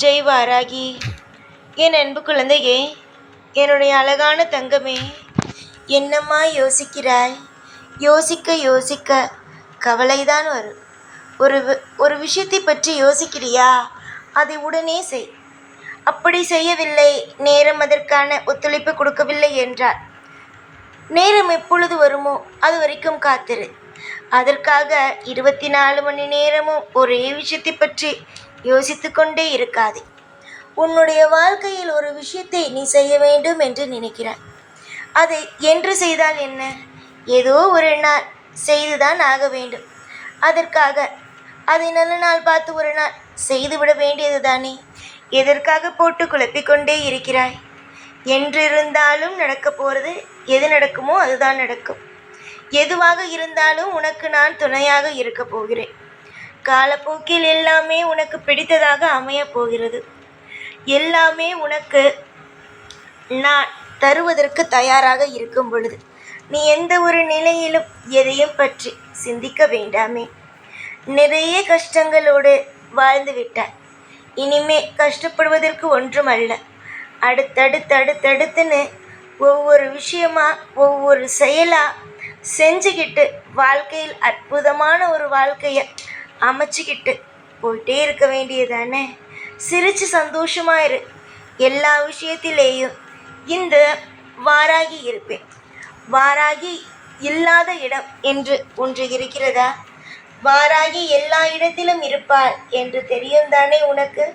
ஜெய் வாராகி என் அன்பு குழந்தையே என்னுடைய அழகான தங்கமே என்னம்மா யோசிக்கிறாய்? யோசிக்க யோசிக்க கவலைதான் வரும். ஒரு வி- ஒரு விஷயத்தை பற்றி யோசிக்கிறியா? அதை உடனே செய். அப்படி செய்யவில்லை. நேரம் அதற்கான ஒத்துழைப்பு கொடுக்கவில்லை என்றார் நேரம் எப்பொழுது வருமோ அது வரைக்கும் காத்திரு. அதற்காக இருபத்தி நாலு மணி நேரமும் ஒரே விஷயத்தை பற்றி யோசித்து கொண்டே இருக்காதே. உன்னுடைய வாழ்க்கையில் ஒரு விஷயத்தை நீ செய்ய வேண்டும் என்று நினைக்கிறாய். அதை என்று செய்தால் என்ன? ஏதோ ஒரு நாள் செய்துதான் ஆக வேண்டும். அதற்காக அதை நல்ல நாள் பார்த்து ஒரு நாள் செய்துவிட வேண்டியது தானே? எதற்காக போட்டு குழப்பிக்கொண்டே இருக்கிறாய்? என்றிருந்தாலும் நடக்க போகிறது எது நடக்குமோ அதுதான் நடக்கும். எதுவாக இருந்தாலும் உனக்கு நான் துணையாக இருக்க போகிறேன். காலப்போக்கில் எல்லாமே உனக்கு பிடித்ததாக அமையப் போகிறது. எல்லாமே உனக்கு நான் தருவதற்கு தயாராக இருக்கும் பொழுது நீ எந்த ஒரு நிலையிலும் எதையும் பற்றி சிந்திக்க வேண்டாமே. நிறைய கஷ்டங்களோடு வாழ்ந்து விட்டாய். இனிமே கஷ்டப்படுவதற்கு ஒன்றும் அல்ல. அடுத்தடுத்தடுத்தடுத்துன்னு ஒவ்வொரு விஷயமா ஒவ்வொரு செயலாக செஞ்சுக்கிட்டு வாழ்க்கையில் அற்புதமான ஒரு வாழ்க்கையை அமைச்சிக்கிட்டு போயிட்டே இருக்க வேண்டியதானே சிரிச்சு சந்தோஷமாக இரு. எல்லா விஷயத்திலேயும் இந்த வாராகி இருப்பேன். வாராகி இல்லாத இடம் என்று ஒன்று இருக்கிறதா? வாராகி எல்லா இடத்திலும் இருப்பாள் என்று தெரியும் தானே உனக்கு?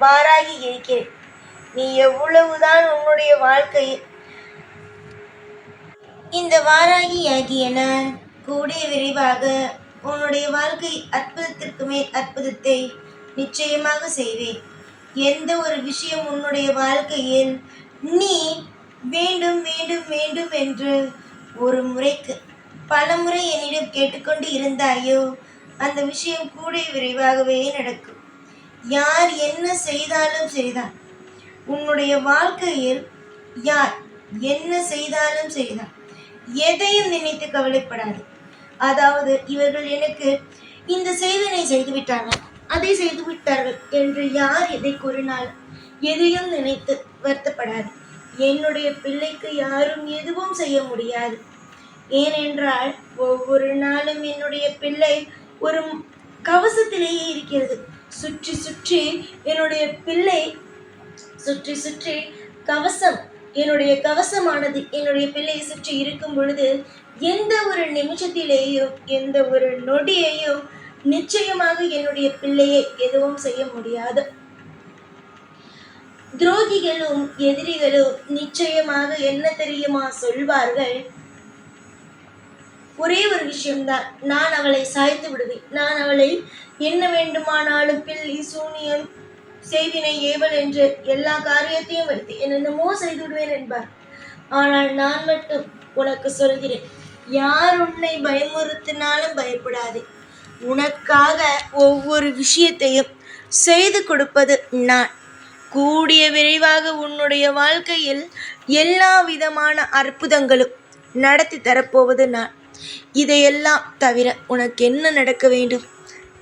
வாராகி இருக்கிறேன். நீ எவ்வளவுதான் உன்னுடைய வாழ்க்கையில் இந்த வாராகி ஆகிய நான் கூடிய விரைவாக உன்னுடைய வாழ்க்கை அற்புதத்திற்கு மேல் அற்புதத்தை நிச்சயமாக செய்வேன். எந்த ஒரு விஷயம் உன்னுடைய வாழ்க்கையில் நீ வேண்டும் வேண்டும் வேண்டும் என்று ஒரு முறைக்கு பல முறை என்னிடம் கேட்டுக்கொண்டு இருந்தாயோ அந்த விஷயம் கூட விரைவாகவே நடக்கும். யார் என்ன செய்தாலும் சரிதான். உன்னுடைய வாழ்க்கையில் யார் என்ன செய்தாலும் சரிதான். எதையும் நினைத்து கவலைப்படாது. அதாவது இவர்கள் எனக்கு இந்த சேவனை செய்துவிட்டார்கள் அதை செய்து விட்டார்கள் என்று யார் எதை கூறினாலும் எதையும் நினைத்து வருத்தப்படாது. என்னுடைய பிள்ளைக்கு யாரும் எதுவும் செய்ய முடியாது. ஏனென்றால் ஒவ்வொரு நாளும் என்னுடைய பிள்ளை ஒரு கவசத்திலேயே இருக்கிறது. சுற்றி சுற்றி என்னுடைய பிள்ளை சுற்றி சுற்றி கவசம் என்னுடைய கவசமானது என்னுடைய பிள்ளையை சுற்றி இருக்கும் பொழுது எந்த ஒரு நிமிஷத்திலேயும் எந்த ஒரு நொடியையும் நிச்சயமாக என்னுடைய பிள்ளையை எதுவும் செய்ய முடியாது. துரோகிகளும் எதிரிகளும் நிச்சயமாக என்ன தெரியுமா சொல்வார்கள்? ஒரே ஒரு விஷயம்தான். நான் அவளை சாய்த்து விடுவேன். நான் அவளை என்ன வேண்டுமானாலும் பில்லி சூனியம் செய்தினை ஏவல் என்று எல்லா காரியத்தையும் வைத்து என்னென்னமோ செய்து விடுவேன் என்பார். ஆனால் நான் மட்டும் உனக்கு சொல்கிறேன் யார் உன்னை பயமுறுத்தினாலும் பயப்படாதே. உனக்காக ஒவ்வொரு விஷயத்தையும் செய்து கொடுப்பது நான். கூடிய விரைவாக உன்னுடைய வாழ்க்கையில் எல்லா விதமான அற்புதங்களும் நடத்தி தரப்போவது நான். இதையெல்லாம் தவிர உனக்கு என்ன நடக்க வேண்டும்?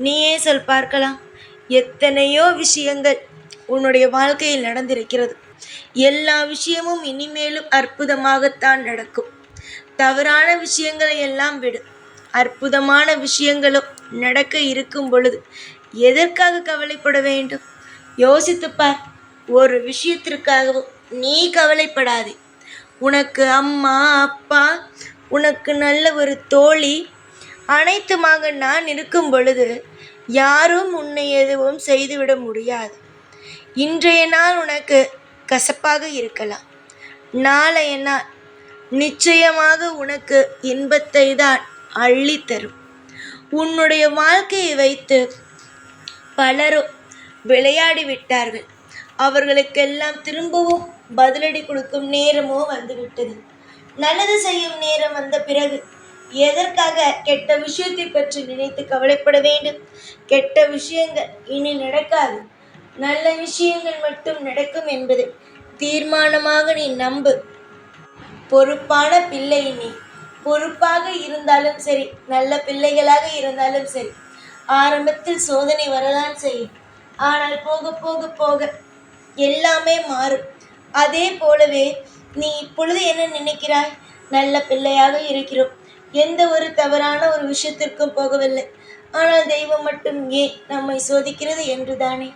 நீயே சொல் பார்க்கலாம். எத்தனையோ விஷயங்கள் உன்னுடைய வாழ்க்கையில் நடந்திருக்கிறது. எல்லா விஷயமும் இனிமேலும் அற்புதமாகத்தான் நடக்கும். தவறான விஷயங்களை எல்லாம் விடு. அற்புதமான விஷயங்களும் நடக்க இருக்கும் பொழுது எதற்காக கவலைப்பட வேண்டும்? யோசித்துப்பார் ஒரு விஷயத்திற்காகவும் நீ கவலைப்படாதே. உனக்கு அம்மா அப்பா உனக்கு நல்ல ஒரு தோழி அனைத்துமாக நான் இருக்கும் பொழுது யாரும் உன்னை எதுவும் செய்துவிட முடியாது. இன்றைய நாள் உனக்கு கசப்பாக இருக்கலாம். நாளைய நாள் நிச்சயமாக உனக்கு இன்பத்தை தான் அள்ளித்தரும் உன்னுடைய வாழ்க்கையை வைத்து பலரும் விளையாடி விட்டார்கள். அவர்களுக்கெல்லாம் திரும்பவும் பதிலடி கொடுக்கும் நேரமோ வந்துவிட்டது. நல்லது செய்யும் நேரம் வந்த பிறகு எதற்காக கெட்ட விஷயத்தை பற்றி நினைத்து கவலைப்பட வேண்டும்? கெட்ட விஷயங்கள் இனி நடக்காது. நல்ல விஷயங்கள் மட்டும் நடக்கும் என்பது தீர்மானமாக நீ நம்பு. பொறுப்பான பிள்ளை நீ. பொறுப்பாக இருந்தாலும் சரி நல்ல பிள்ளைகளாக இருந்தாலும் சரி ஆரம்பத்தில் சோதனை வரதான் செய்யும். ஆனால் போக போக போக எல்லாமே மாறும். அதே போலவே நீ இப்பொழுது என்ன நினைக்கிறாய்? நல்ல பிள்ளையாக இருக்கிறோம். எந்த ஒரு தவறான ஒரு விஷயத்திற்கும் போகவில்லை. ஆனால் தெய்வம் மட்டும் ஏன் நம்மை சோதிக்கிறது என்றுதானே?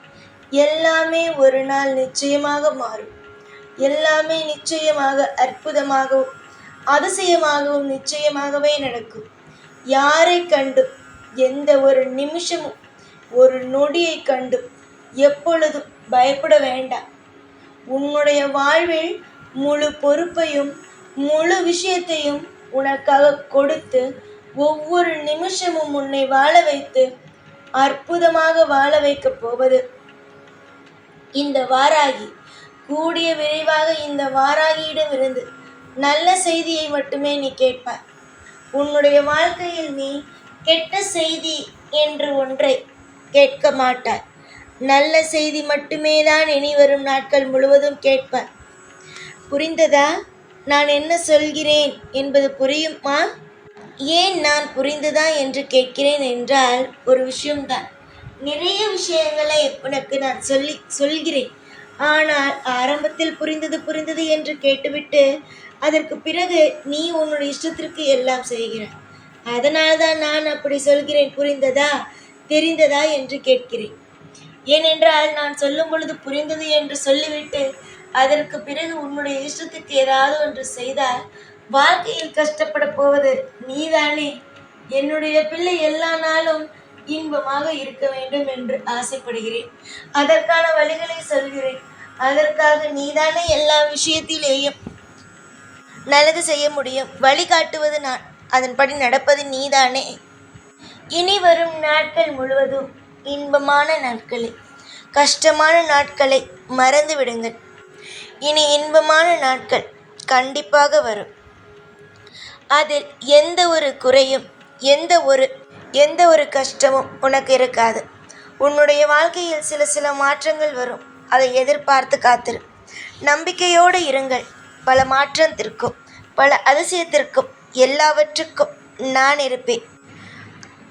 எல்லாமே ஒரு நாள் நிச்சயமாக மாறும். எல்லாமே நிச்சயமாக அற்புதமாகவும் அதிசயமாகவும் நிச்சயமாகவே நடக்கும். யாரை கண்டும் எந்த ஒரு நிமிஷமும் ஒரு நொடியை கண்டும் எப்பொழுதும் பயப்பட வேண்டாம். உன்னுடைய வாழ்வில் முழு பொறுப்பையும் முழு விஷயத்தையும் உனக்காக கொடுத்து ஒவ்வொரு நிமிஷமும் உன்னை வாழ வைத்து அற்புதமாக வாழ வைக்கப் போவது. இந்த வாராகி கூடிய விரைவாக இந்த வாராகியிடமிருந்து நல்ல செய்தியை மட்டுமே நீ கேட்பாய். உன்னுடைய வாழ்க்கையில் நீ கெட்ட செய்தி என்று ஒன்றை கேட்க மாட்டாய். நல்ல செய்தி மட்டுமே தான் இனி வரும் நாட்கள் முழுவதும் கேட்பாய். புரிந்ததா? நான் என்ன சொல்கிறேன் என்பது புரியுமா? ஏன் நான் புரிந்ததா என்று கேட்கிறேன் என்றால் ஒரு விஷயம்தான். நிறைய விஷயங்களை உனக்கு நான் சொல்லி சொல்கிறேன். ஆனால் ஆரம்பத்தில் புரிந்தது புரிந்தது என்று கேட்டுவிட்டு அதற்கு பிறகு நீ உன்னுடைய இஷ்டத்திற்கு எல்லாம் செய்கிறாய். அதனால்தான் நான் அப்படி சொல்கிறேன். புரிந்ததா? தெரிந்ததா? என்று கேட்கிறேன். ஏனென்றால் நான் சொல்லும் பொழுது புரிந்தது என்று சொல்லிவிட்டு அதற்கு பிறகு உன்னுடைய இஷ்டத்துக்கு ஏதாவது ஒன்று செய்தால் வாழ்க்கையில் கஷ்டப்பட போவது நீதானே? என்னுடைய பிள்ளை எல்லா நாளும் இன்பமாக இருக்க வேண்டும் என்று ஆசைப்படுகிறேன். அதற்கான வழிகளை சொல்கிறேன். அதற்காக நீதானே எல்லா விஷயத்திலேயும் நல்லது செய்ய முடியும். வழிகாட்டுவது நான் அதன்படி நடப்பது நீதானே? இனி வரும் நாட்கள் முழுவதும் இன்பமான நாட்களை. கஷ்டமான நாட்களை மறந்து விடுங்கள். இனி இன்பமான நாட்கள் கண்டிப்பாக வரும். அதில் எந்த ஒரு குறையும் எந்த ஒரு எந்த ஒரு கஷ்டமும் உனக்கு இருக்காது. உன்னுடைய வாழ்க்கையில் சில சில மாற்றங்கள் வரும். அதை எதிர்பார்த்து காத்திரு. நம்பிக்கையோடு இருங்கள். பல மாற்றத்திற்கும் பல அதிசயத்திற்கும் எல்லாவற்றுக்கும் நான் இருப்பேன்.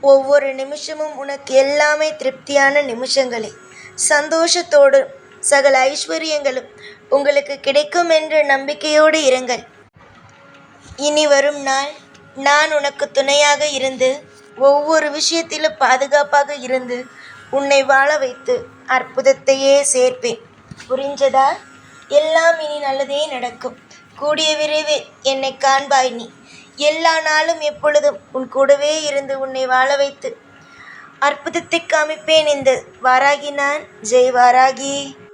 ஒவ்வொரு நிமிஷமும் உனக்கு எல்லாமே திருப்தியான நிமிஷங்களே. சந்தோஷத்தோடு சகல ஐஸ்வர்யங்களும் உங்களுக்கு கிடைக்கும் என்ற நம்பிக்கையோடு இருங்கள். இனி வரும் நாள் நான் உனக்கு துணையாக இருந்து ஒவ்வொரு விஷயத்திலும் பாதுகாப்பாக இருந்து உன்னை வாழ வைத்து அற்புதத்தையே சேர்ப்பேன். புரிஞ்சதா? எல்லாம் இனி நல்லதே நடக்கும். கூடிய விரைவில் என்னை காண்பாய் நீ. எல்லா நாளும் எப்பொழுதும் உன் கூடவே இருந்து உன்னை வாழ வைத்து அற்புதத்தை காமிப்பேன் இந்த வாராகி நான். ஜெய் வாராகி.